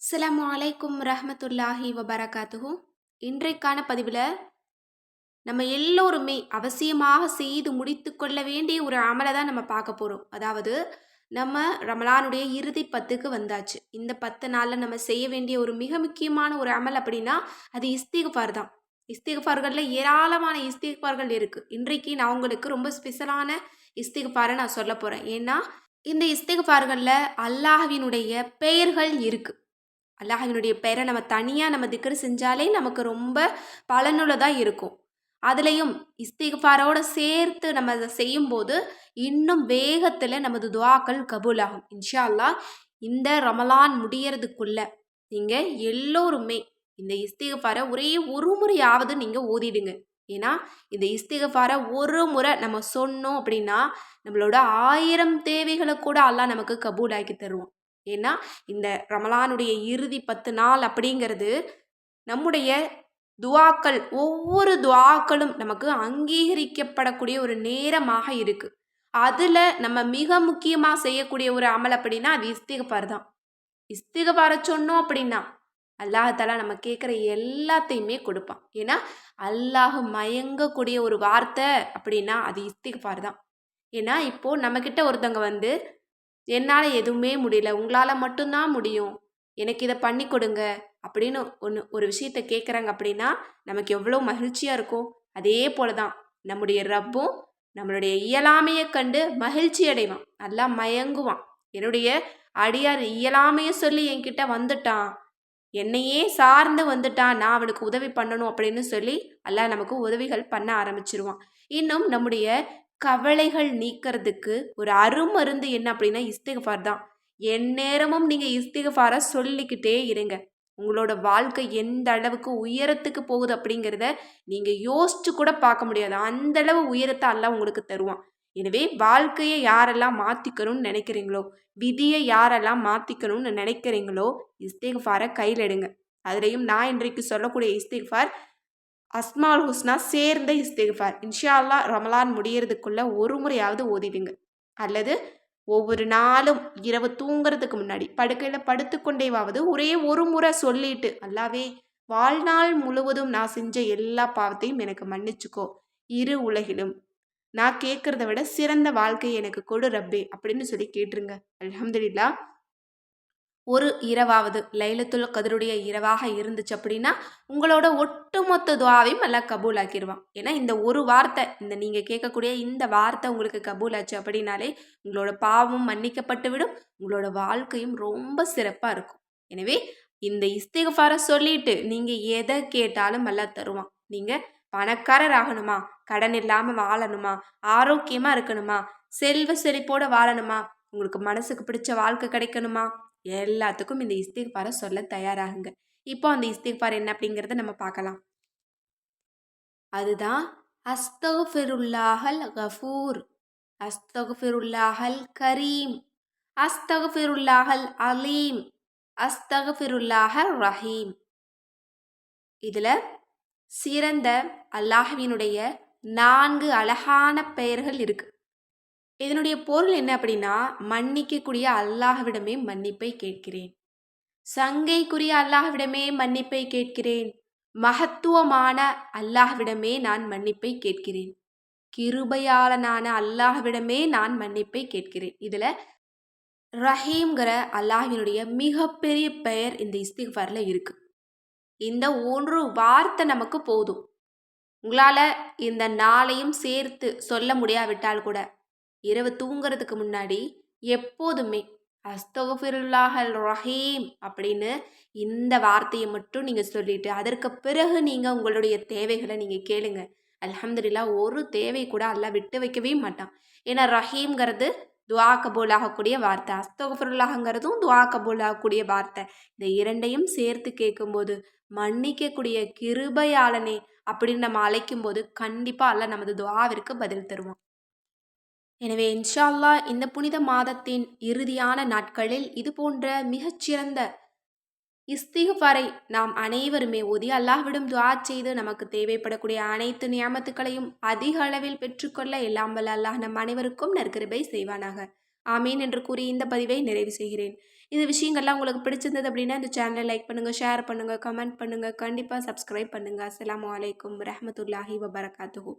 அஸ்ஸலாமு அலைக்கும் ரஹமத்துல்லாஹி வபரகாத்துஹு. இன்றைக்கான பதிவில் நம்ம எல்லோருமே அவசியமாக செய்து முடித்து கொள்ள வேண்டிய ஒரு அமலை தான் நம்ம பார்க்க போகிறோம் அதாவது நம்ம ரமலானுடைய இறுதி பத்துக்கு வந்தாச்சு. இந்த பத்து நாளில் நம்ம செய்ய வேண்டிய ஒரு மிக முக்கியமான ஒரு அமல் அப்படின்னா அது இஸ்திகஃபார் தான். இஸ்திகஃபார்களில் ஏராளமான இஸ்திகஃபார்கள் இருக்குது இன்றைக்கு நான் உங்களுக்கு ரொம்ப ஸ்பெஷலான இஸ்திகஃபாரை நான் சொல்ல போகிறேன் ஏன்னா இந்த இஸ்திகஃபார்களில் அல்லாஹ்வினுடைய பெயர்கள் இருக்குது அல்லாஹினுடைய பெயரை நம்ம தனியாக நம்ம திக்கர் செஞ்சாலே நமக்கு ரொம்ப பலனுள்ளதாக இருக்கும். அதுலேயும் இஸ்திஃபாரோட சேர்த்து நம்ம அதை செய்யும்போது இன்னும் வேகத்தில் நமது துவாக்கள் கபூலாகும். இன்ஷா அல்லாஹ் இந்த ரமலான் முடியறதுக்குள்ள நீங்கள் எல்லோருமே இந்த இஸ்திகஃபாரை ஒரே ஒரு முறையாவது நீங்கள் ஓதிடுங்க. ஏன்னா இந்த இஸ்திகஃபாரை ஒரு முறை நம்ம சொன்னோம் அப்படின்னா நம்மளோட ஆயிரம் தேவைகளை கூட அல்லா நமக்கு கபூலாக்கி தருவோம் ஏன்னா இந்த ரமலானுடைய இறுதி பத்து நாள் அப்படிங்கிறது நம்முடைய துவாக்கள் ஒவ்வொரு துவாக்களும் நமக்கு அங்கீகரிக்கப்படக்கூடிய ஒரு நேரமாக இருக்குது அதில் நம்ம மிக முக்கியமாக செய்யக்கூடிய ஒரு அமல் அப்படின்னா அது இஸ்திகபார் தான். இஸ்திகபார சொன்னோம் அப்படின்னா அல்லாஹாலா நம்ம கேட்குற எல்லாத்தையுமே கொடுப்பான். ஏன்னா அல்லாஹ் மயங்கக்கூடிய ஒரு வார்த்தை அப்படின்னா அது இஸ்திகபார் தான். ஏன்னா இப்போது நம்மக்கிட்ட ஒருத்தவங்க வந்து என்னால் எதுவுமே முடியல. உங்களால் மட்டும்தான் முடியும். எனக்கு இதை பண்ணி கொடுங்க. அப்படின்னு ஒன்று ஒரு விஷயத்த கேட்குறாங்க அப்படின்னா நமக்கு எவ்வளோ மகிழ்ச்சியாக இருக்கும். அதே போல தான் நம்முடைய ரப்பும் நம்மளுடைய இயலாமையை கண்டு மகிழ்ச்சி அடைவான். நல்லா மயங்குவான். என்னுடைய அடியார் இயலாமையை சொல்லி என்கிட்ட வந்துட்டான். என்னையே சார்ந்து வந்துட்டான். நான் அவனுக்கு உதவி பண்ணணும் அப்படின்னு சொல்லி எல்லாம் நமக்கு உதவிகள் பண்ண ஆரம்பிச்சிருவான். இன்னும் நம்முடைய கவலைகள் நீக்கிறதுக்கு ஒரு அருமருந்து என்ன அப்படின்னா இஸ்திகஃபார் தான். எந்நேரமும் நீங்கள் இஸ்திகஃபாரை சொல்லிக்கிட்டே இருங்க. உங்களோட வாழ்க்கை எந்த அளவுக்கு உயரத்துக்கு போகுது அப்படிங்கிறத நீங்கள் யோசிச்சு கூட பார்க்க முடியாது. அந்த அளவு உயரத்தை எல்லாம் உங்களுக்கு தருவான். எனவே வாழ்க்கையை யாரெல்லாம் மாற்றிக்கணும்னு நினைக்கிறீங்களோ விதியை யாரெல்லாம் மாற்றிக்கணும்னு நினைக்கிறீங்களோ இஸ்திகஃபாரை கையில் எடுங்க. அதுலேயும் நான் இன்றைக்கு சொல்லக்கூடிய இஸ்திகஃபார் அஸ்மால் ஹுஸ்னா சேர்ந்த இஸ்திஃபார் இன்ஷா அல்லா ரமலான் முடியறதுக்குள்ள ஒரு முறையாவது ஓதிடுங்க. அல்லது ஒவ்வொரு நாளும் இரவு தூங்குறதுக்கு முன்னாடி படுக்கையில் படுத்துக்கொண்டேவாவது ஒரே ஒரு முறை சொல்லிட்டு அல்லாவே வாழ்நாள் முழுவதும் நான் செஞ்ச எல்லா பாவத்தையும் எனக்கு மன்னிச்சுக்கோ. இரு உலகிலும் நான் கேட்குறத விட சிறந்த வாழ்க்கையை எனக்கு கொடு ரப்பே அப்படின்னு சொல்லி கேட்டுருங்க. அலமதுல்லா ஒரு இரவாவது. லைலத்துல் கதருடைய இரவாக இருந்துச்சு அப்படின்னா உங்களோட ஒட்டுமொத்த துவாவையும் நல்லா கபூல் ஆக்கிடுவான் ஏன்னா இந்த ஒரு வார்த்தை இந்த நீங்கள் கேட்கக்கூடிய இந்த வார்த்தை உங்களுக்கு கபூல் ஆச்சு அப்படின்னாலே உங்களோட பாவமும் மன்னிக்கப்பட்டு விடும் உங்களோட வாழ்க்கையும் ரொம்ப சிறப்பாக இருக்கும். எனவே இந்த இஸ்திகஃபாரை சொல்லிட்டு நீங்கள் எதை கேட்டாலும் நல்லா தருவான். நீங்கள் பணக்காரர் ஆகணுமா கடன் இல்லாமல் வாழணுமா? ஆரோக்கியமாக இருக்கணுமா? செல்வ செழிப்போட வாழணுமா? உங்களுக்கு மனசுக்கு பிடிச்ச வாழ்க்கை கிடைக்கணுமா? எல்லாத்துக்கும் இந்த இஸ்திக்பாரை சொல்ல தயாராகுங்க. இப்போ அந்த இஸ்திக்பார் என்ன அப்படிங்கிறத நம்ம பார்க்கலாம். அதுதான் அஸ்தகுஃபிருல்லாஹல் கஃபூர். அஸ்தகுஃபிருல்லாஹல் கரீம். அஸ்தகுஃபிருல்லாஹல் அலீம். அஸ்தகுஃபிருல்லாஹல் ரஹீம். இதில் சிறந்த அல்லாஹ்வினுடைய நான்கு அழகான பெயர்கள் இருக்குது இதனுடைய பொருள் என்ன அப்படின்னா மன்னிக்கக்கூடிய அல்லாஹ்விடமே மன்னிப்பை கேட்கிறேன். சங்கைக்குரிய அல்லாஹ்விடமே மன்னிப்பை கேட்கிறேன். மகத்துவமான அல்லாஹ்விடமே நான் மன்னிப்பை கேட்கிறேன். கிருபையாளனான அல்லாஹ்விடமே நான் மன்னிப்பை கேட்கிறேன். இதில் ரஹீம்ங்கிற அல்லாஹினுடைய மிகப்பெரிய பெயர் இந்த இஸ்திஃபாரில் இருக்கு. இந்த ஒன்று வார்த்தை நமக்கு போதும். உங்களால் இந்த நாளையும் சேர்த்து சொல்ல முடியாவிட்டால் கூட இரவு தூங்குறதுக்கு முன்னாடி எப்போதுமே அஸ்தகுஃபிருல்லாஹல் ரஹீம் அப்படின்னு இந்த வார்த்தையை மட்டும் நீங்கள் சொல்லிட்டு அதற்கு பிறகு நீங்கள் உங்களுடைய தேவைகளை நீங்கள் கேளுங்க. அலமதுல்லா ஒரு தேவை கூட அல்ல விட்டு வைக்கவே மாட்டான். ஏன்னா ரஹீம்ங்கிறது துவா கபூல் ஆகக்கூடிய வார்த்தை. அஸ்தகுஃபருல்லாஹங்கிறதும் துவா கபூல் ஆகக்கூடிய வார்த்தை. இந்த இரண்டையும் சேர்த்து கேட்கும்போது மன்னிக்கக்கூடிய கிருபையாளனே அப்படின்னு நம்ம அழைக்கும்போது கண்டிப்பாக அல்ல நமது துவாவிற்கு பதில் தருவோம் எனவே இன்ஷா இந்த புனித மாதத்தின் இறுதியான நாட்களில் இது போன்ற மிகச்சிறந்த இஸ்திகஃபாரை நாம் அனைவருமே ஒதி அல்லாஹ்விடம் துவா செய்து நமக்கு தேவைப்படக்கூடிய அனைத்து நியமத்துக்களையும் அதிக அளவில் பெற்றுக்கொள்ள எல்லாம் வல்ல அல்லாஹ் நம் அனைவருக்கும் நற்கிருபை செய்வானாக. ஆமீன் என்று கூறி இந்த பதிவை நிறைவு செய்கிறேன். இந்த விஷயங்கள்லாம் உங்களுக்கு பிடிச்சிருந்தது அப்படின்னா இந்த சேனலை லைக் பண்ணுங்கள் ஷேர் பண்ணுங்கள் கமெண்ட் பண்ணுங்கள் கண்டிப்பாக சப்ஸ்கிரைப் பண்ணுங்கள் அஸ்லாம் அலைக்கும் ரஹமத்துல்லாஹி வபரகாத்துஹூ.